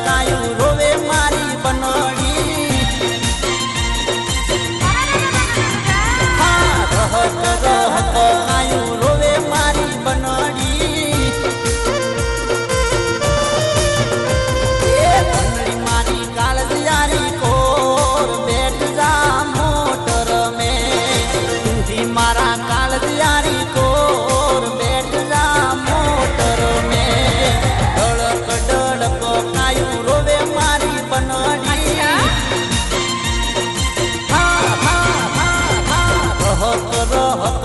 tayo Oh.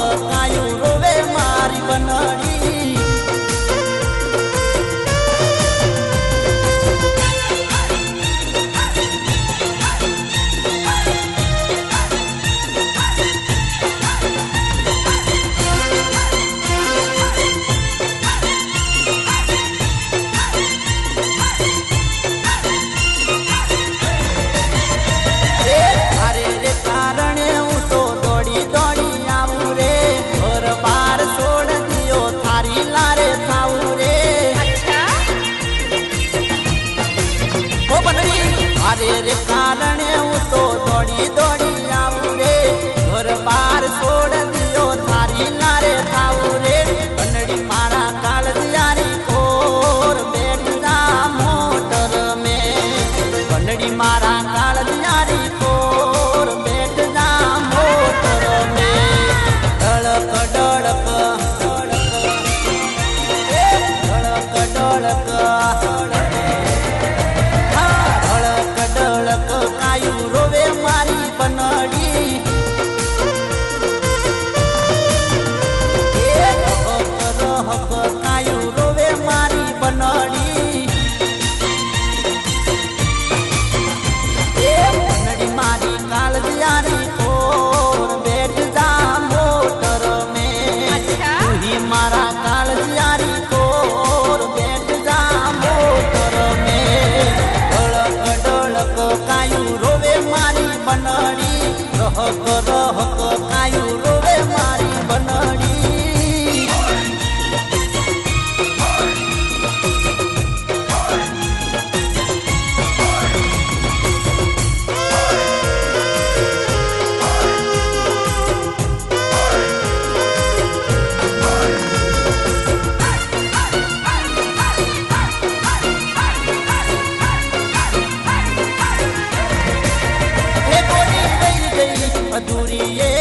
રે કારણે હું તો દોડી દોડી આવું રે. ઘર કાયું રોવે મારી બનડી કાયું રોવે મારી બનડી એ બનડી મારી કાળજિયારી કોર કાયું રોવે મારી બનડી રહ રહક adhuri hai